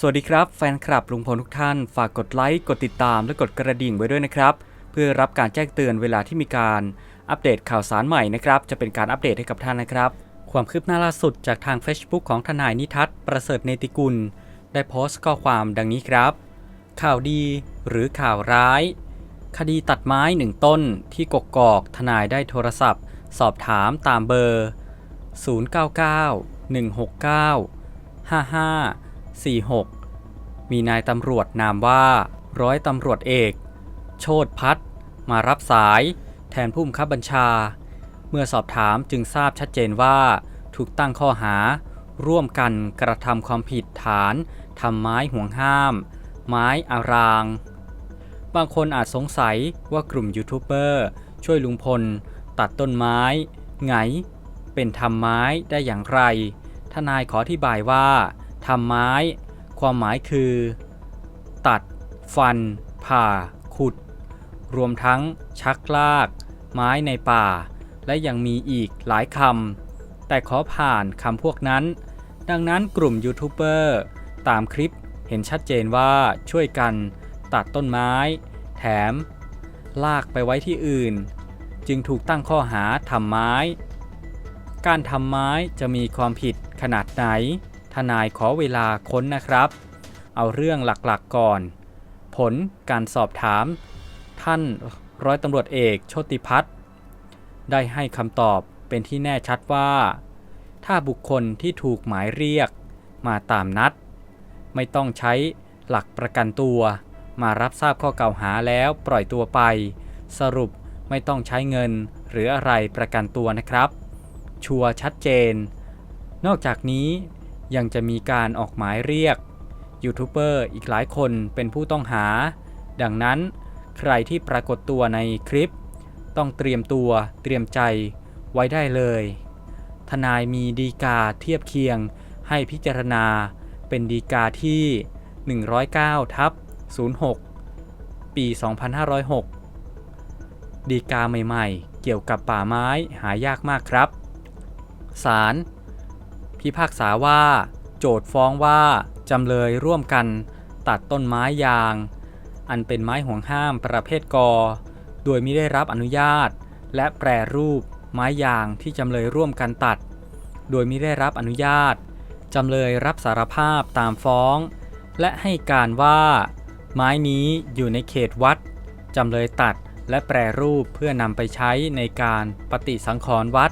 สวัสดีครับแฟนคลับลุงพลทุกท่าน ฝากกดไลค์ กดติดตาม และกดกระดิ่งไว้ด้วยนะครับ เพื่อรับการแจ้งเตือนเวลาที่มีการอัปเดตข่าวสารใหม่นะครับ จะเป็นการอัปเดตให้กับท่านนะครับ ความคืบหน้าล่าสุดจากทาง Facebook ของทนายนิทัศน์ประเสริฐเนติกุล ได้โพสต์ข้อความดังนี้ครับ ข่าวดีหรือข่าวร้าย คดีตัดไม้หนึ่งต้นที่กกอกทนายได้โทรศัพท์ สอบถามตามเบอร์ 099 169 5546 มีนายตำรวจนามว่า ร้อยตำรวจเอก โชตพัฒน์มารับสาย แทนผู้บังคับบัญชา เมื่อสอบถามจึงทราบชัดเจนว่าถูกตั้งข้อหา ร่วมกันกระทำความผิดฐานทำไม้ห่วงห้าม ไม้อาราง บางคนอาจสงสัยว่ากลุ่มยูทูบเบอร์ช่วยลุงพล ตัดต้นไม้ ไง เป็นทำไม้ได้อย่างไร ทนายขออธิบายว่า ทำไม้ ความหมายคือ ตัด ฟัน ผ่า ขุด รวมทั้งชักลาก ไม้ในป่า และยังมีอีกหลายคำ แต่ขอผ่านคำพวกนั้น ดังนั้นกลุ่มยูทูบเบอร์ตามคลิปเห็นชัดเจนว่าช่วยกัน ตัดต้นไม้ แถม ลากไปไว้ที่อื่น จึงถูกตั้งข้อหาทำไม้ การทำไม้จะมีความผิดขนาดไหน ทนายขอเวลาค้นนะครับ เอาเรื่องหลักๆก่อน ผลการสอบถาม ท่านร้อยตำรวจเอกโชติพัฒน์ได้ให้คำตอบเป็นที่แน่ชัดว่า ถ้าบุคคลที่ถูกหมายเรียกมาตามนัด ไม่ต้องใช้หลักประกันตัว มารับทราบข้อกล่าวหาแล้วปล่อยตัวไป สรุปไม่ต้องใช้เงินหรืออะไรประกันตัวนะครับ ชัวร์ชัดเจน นอกจากนี้ ยังจะมีการออกหมายเรียกยูทูบเบอร์อีกหลายคนเป็นผู้ต้องหา ดังนั้นใครที่ปรากฏตัวในคลิป ต้องเตรียมตัวเตรียมใจไว้ได้เลย ทนายมีดีกาเทียบเคียงให้พิจารณาเป็นดีกาที่ 109ทับ06 ปี 2506 ดีกาใหม่ๆ เกี่ยวกับป่าไม้หายากมากครับศาล พิพากษาว่า โจทฟ้องว่า จำเลยร่วมกัน ตัดต้นไม้ยาง อันเป็นไม้ห่วงห้ามประเภทกอ โดยไม่ได้รับอนุญาต และแปรรูปไม้ยางที่จำเลยร่วมกันตัด โดยไม่ได้รับอนุญาต จำเลยรับสารภาพตามฟ้อง และให้การว่า ไม้นี้อยู่ในเขตวัด จำเลยตัดและแปรรูปเพื่อนำไปใช้ในการปฏิสังขรณ์วัด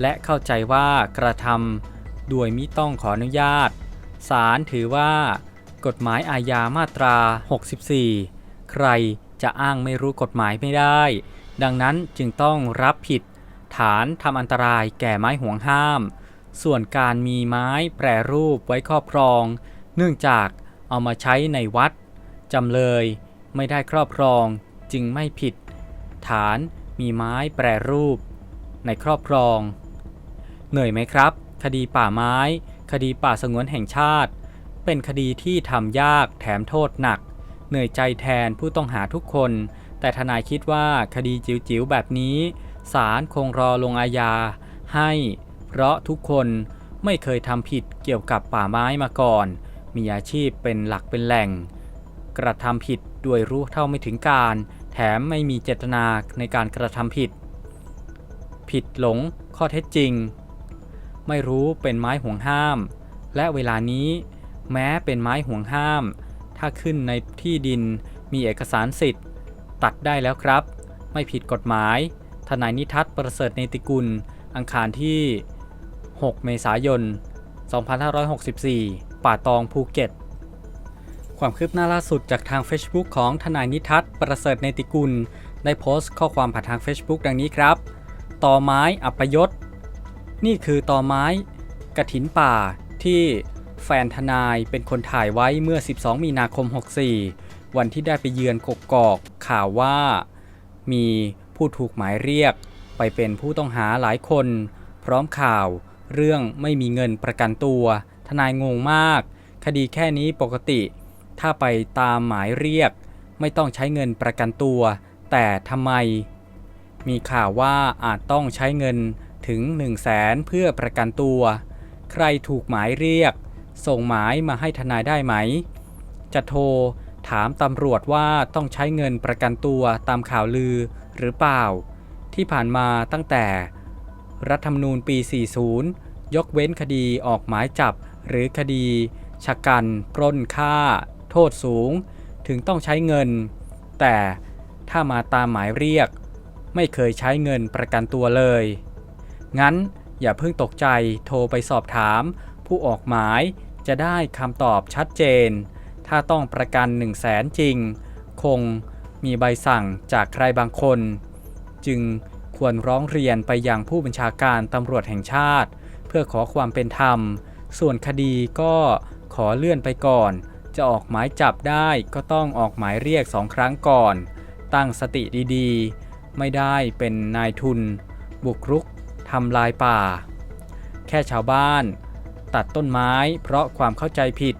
และเข้าใจว่ากระทำ โดยมิต้องขออนุญาต ศาลถือว่า กฎหมายอาญามาตรา 64 ใครจะอ้างไม่รู้กฎหมายไม่ได้ ดังนั้นจึงต้องรับผิด ฐานทำอันตรายแก่ไม้ห่วงห้าม ส่วนการมีไม้แปรรูปไว้ครอบครอง เนื่องจากเอามาใช้ในวัดจำเลยไม่ได้ครอบครองจึงไม่ผิด ฐานมีไม้แปรรูป ในครอบครอง เหนื่อยไหมครับ คดีป่าไม้ คดีป่าสงวนแห่งชาติ เป็นคดีที่ทำยากแถมโทษหนัก เหนื่อยใจแทนผู้ต้องหาทุกคน แต่ทนายคิดว่าคดีจิ๋วๆแบบนี้ศาลคงรอลงอาญาให้ เพราะทุกคนไม่เคยทำผิดเกี่ยวกับป่าไม้มาก่อน มีอาชีพเป็นหลักเป็นแหล่ง กระทำผิดโดยรู้เท่าไม่ถึงการ แถมไม่มีเจตนาในการกระทำผิด ผิดหลงข้อเท็จจริง ไม่รู้เป็นไม้ห่วงห้าม และเวลานี้แม้เป็นไม้ห่วงห้าม ถ้าขึ้นในที่ดินมีเอกสารสิทธิ์ ตัดได้แล้วครับ ไม่ผิดกฎหมาย ทนายนิทัศน์ประเสริฐเนติกุล อังคารที่ 6 เมษายน 2564 ป่าตองภูเก็ต ความคืบหน้าล่าสุดจากทาง Facebook ของทนายนิทัศน์ประเสริฐเนติกุล ได้โพสต์ข้อความผ่านทาง Facebook ดังนี้ครับ ต่อไม้อัปยศ นี่คือต่อไม้กระถินป่าที่แฟนทนายเป็นคนถ่ายไว้เมื่อ 12 มีนาคม 64 วันที่ได้ไปเยือนกกอกข่าวว่า มีผู้ถูกหมายเรียก ไปเป็นผู้ต้องหาหลายคน พร้อมข่าว เรื่องไม่มีเงินประกันตัว ทนายงงมาก คดีแค่นี้ปกติ ถ้าไปตามหมายเรียก ไม่ต้องใช้เงินประกันตัว แต่ทำไม มีข่าวว่าอาจต้องใช้เงิน ถึง 1 0 0 0 0แสนเพื่อประกันตัว ใครถูกหมายเรียก ส่งหมายมาให้ทนายได้ไหม จะโทรถามตำรวจว่าต้องใช้เงินประกันตัวตามข่าวลือหรือเปล่า ที่ผ่านมาตั้งแต่ รัฐธรรมนูญปี 40 ยกเว้นคดีออกหมายจับ หรือคดีชะกัน ปล้นฆ่า โทษสูง ถึงต้องใช้เงิน แต่ถ้ามาตามหมายเรียก ไม่เคยใช้เงินประกันตัวเลย งั้นอย่าเพิ่งตกใจโทรไปสอบถาม ผู้ออกหมายจะได้คำตอบชัดเจน ถ้าต้องประกัน 1 0 0 0 0แสนจริง คงมีใบสั่งจากใครบางคน จึงควรร้องเรียนไปยังผู้บัญชาการตำรวจแห่งชาติ เพื่อขอความเป็นธรรม ส่วนคดีก็ขอเลื่อนไปก่อน จะออกหมายจับได้ก็ต้องออกหมายเรียกสองครั้งก่อน ตั้งสติดีๆ ไม่ได้เป็นนายทุน บุกรุก ทำลายป่า แค่ชาวบ้าน ตัดต้นไม้เพราะความเข้าใจผิด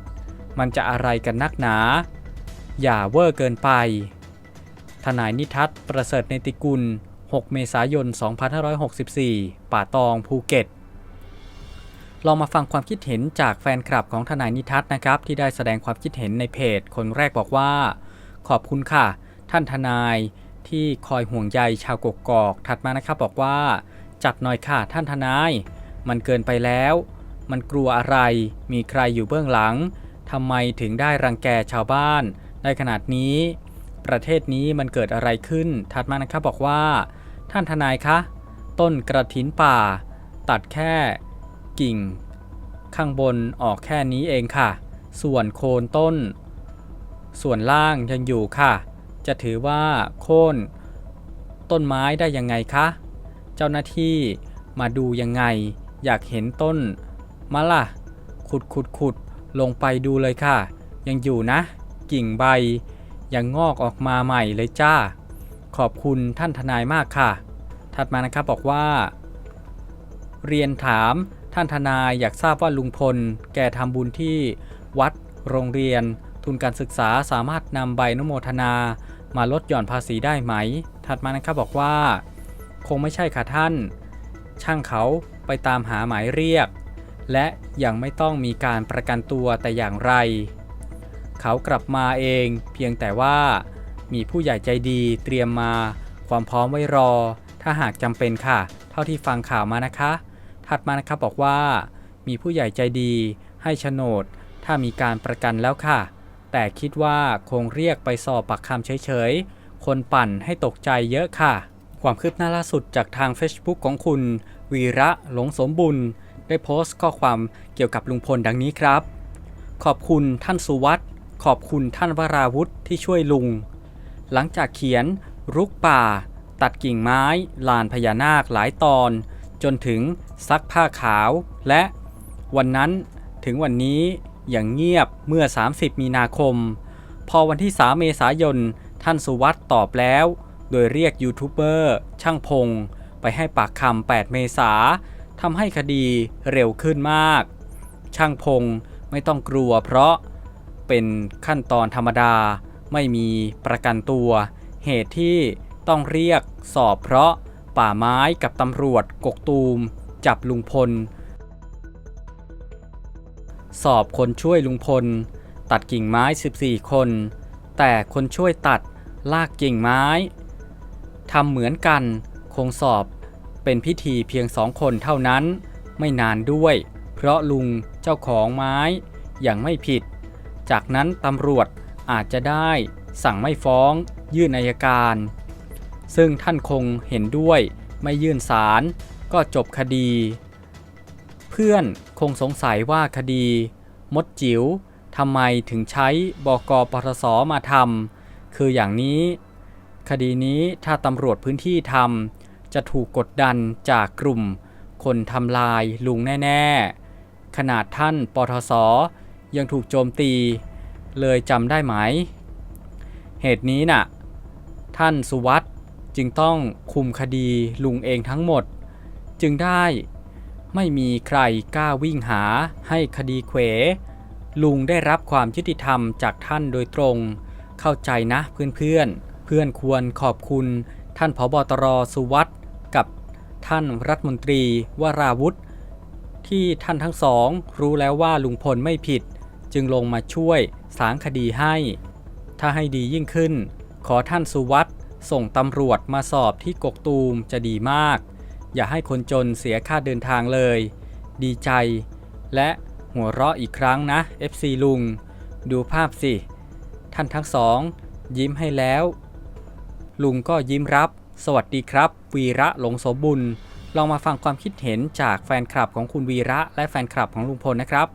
มันจะอะไรกันนักหนา อย่าเวอร์เกินไป ทนายนิทัศน์ประเสริฐเนติกุล 6 เมษายน 2564 ป่าตองภูเก็ตลองมาฟังความคิดเห็นจากแฟนคลับของทนายนิทัศน์นะครับ ที่ได้แสดงความคิดเห็นในเพจ คนแรกบอกว่า ขอบคุณค่ะ ท่านทนายที่คอยห่วงใยชาวกกอก ถัดมานะครับบอกว่า จัดหน่อยค่ะท่านทนาย มันเกินไปแล้ว มันกลัวอะไร มีใครอยู่เบื้องหลังทำไมถึงได้รังแกชาวบ้านได้ขนาดนี้ ประเทศนี้มันเกิดอะไรขึ้น ถัดมานะครับบอกว่า ท่านทนายคะ ต้นกระถินป่า ตัดแค่กิ่ง ข้างบนออกแค่นี้เองค่ะ ส่วนโคนต้น ส่วนล่างยังอยู่ค่ะ จะถือว่าโค่นต้นไม้ได้ยังไงคะ เจ้าหน้าที่มาดูยังไง อยากเห็นต้นมะล่ะ ขุดขุดขุดลงไปดูเลยค่ะ ยังอยู่นะ กิ่งใบ ยังงอกออกมาใหม่เลยจ้า ขอบคุณท่านทนายมากค่ะ ถัดมานะครับบอกว่า เรียนถามท่านทนายอยากทราบว่าลุงพล แกทำบุญที่วัดโรงเรียน ทุนการศึกษาสามารถนำใบนุโมทนามาลดหย่อนภาษีได้ไหม ถัดมานะครับบอกว่า คงไม่ใช่ค่ะท่าน ช่างเขาไปตามหาหมายเรียก และยังไม่ต้องมีการประกันตัวแต่อย่างไร เขากลับมาเองเพียงแต่ว่ามีผู้ใหญ่ใจดีเตรียมมาความพร้อมไว้รอ ถ้าหากจำเป็นค่ะ เท่าที่ฟังข่าวมานะคะ ถัดมานะครับบอกว่ามีผู้ใหญ่ใจดีให้โฉนด ถ้ามีการประกันแล้วค่ะ แต่คิดว่าคงเรียกไปสอบปากคำเฉยๆ คนปั่นให้ตกใจเยอะค่ะ ความคืบหน้าล่าสุดจากทาง Facebook ของคุณ วีระหลงสมบุญ ได้โพสต์ข้อความเกี่ยวกับลุงพลดังนี้ครับ ขอบคุณท่านสุวัสด์ขอบคุณท่านวราวุธที่ช่วยลุง หลังจากเขียน รุกป่า ตัดกิ่งไม้ ลานพญานาคหลายตอน จนถึงซักผ้าขาว และวันนั้นถึงวันนี้อย่างเงียบเมื่อ 30 มีนาคม พอวันที่ 3 เมษายน ท่านสุวัสด์ตอบแล้ว โดยเรียกยูทูบเบอร์ช่างพง ไปให้ปากคำ 8 เมษาทำให้คดีเร็วขึ้นมาก ช่างพงไม่ต้องกลัวเพราะเป็นขั้นตอนธรรมดาไม่มีประกันตัว เหตุที่ต้องเรียกสอบเพราะป่าไม้กับตำรวจกกตูม จับลุงพล สอบคนช่วยลุงพล ตัดกิ่งไม้ 14 คน แต่คนช่วยตัดลากกิ่งไม้ ทำเหมือนกัน คงสอบเป็นพิธีเพียงสองคนเท่านั้น ไม่นานด้วย เพราะลุงเจ้าของไม้อยังไม่ผิด จากนั้นตำรวจอาจจะได้สั่งไม่ฟ้องยื่นอายการ ซึ่งท่านคงเห็นด้วยไม่ยื่นศาลก็จบคดี เพื่อนคงสงสัยว่าคดี มดจิ๋วทำไมถึงใช้บกปทศมาทำคืออย่างนี้ คดีนี้ถ้าตำรวจพื้นที่ทำจะถูกกดดันจากกลุ่ม คนทำลายลุงแน่ ๆ ขนาดท่านปทศยังถูกโจมตี เลยจำได้ไหม เหตุนี้น่ะ ท่านสุวัสด์จึงต้องคุมคดีลุงเองทั้งหมด จึงได้ไม่มีใครกล้าวิ่งหาให้คดีเขว ลุงได้รับความยุติธรรมจากท่านโดยตรง เข้าใจนะเพื่อนๆ พื่อนควรขอบคุณท่านผบตรสุวัสด์กับท่านรัฐมนตรีวราวุธที่ท่านทั้งสองรู้แล้วว่าลุงพลไม่ผิด จึงลงมาช่วยสางคดีให้ ถ้าให้ดียิ่งขึ้น ขอท่านสุวัตส่งตำรวจมาสอบที่กกตูมจะดีมาก อย่าให้คนจนเสียค่าเดินทางเลย ดีใจ และหัวเราะอีกครั้งนะ FC ลุง ดูภาพสิ ท่านทั้งสอง ยิ้มให้แล้ว ลุงก็ยิ้มรับ สวัสดีครับ วีระหลงโสบุญ ลองมาฟังความคิดเห็นจากแฟนคลับของคุณวีระและแฟนคลับของลุงพลนะครับ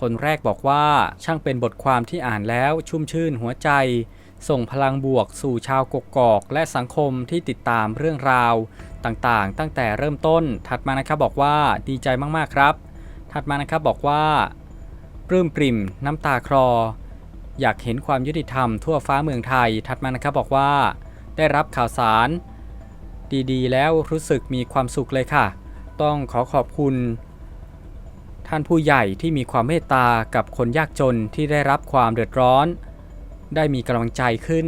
คนแรกบอกว่าช่างเป็นบทความที่อ่านแล้วชุ่มชื่นหัวใจ ส่งพลังบวกสู่ชาวกกอก และสังคมที่ติดตามเรื่องราว ต่างๆ ตั้งแต่เริ่มต้น ถัดมานะครับบอกว่าดีใจมากๆครับ ถัดมานะครับบอกว่าปลื้มปริ่มน้ำตาคลออยากเห็นความยุติธรรมทั่วฟ้าเมืองไทย ถัดมานะครับบอกว่า ได้รับข่าวสาร ดีๆ แล้วรู้สึกมีความสุขเลยค่ะ ต้องขอขอบคุณ ท่านผู้ใหญ่ที่มีความเมตตากับคนยากจนที่ได้รับความเดือดร้อน ได้มีกำลังใจขึ้น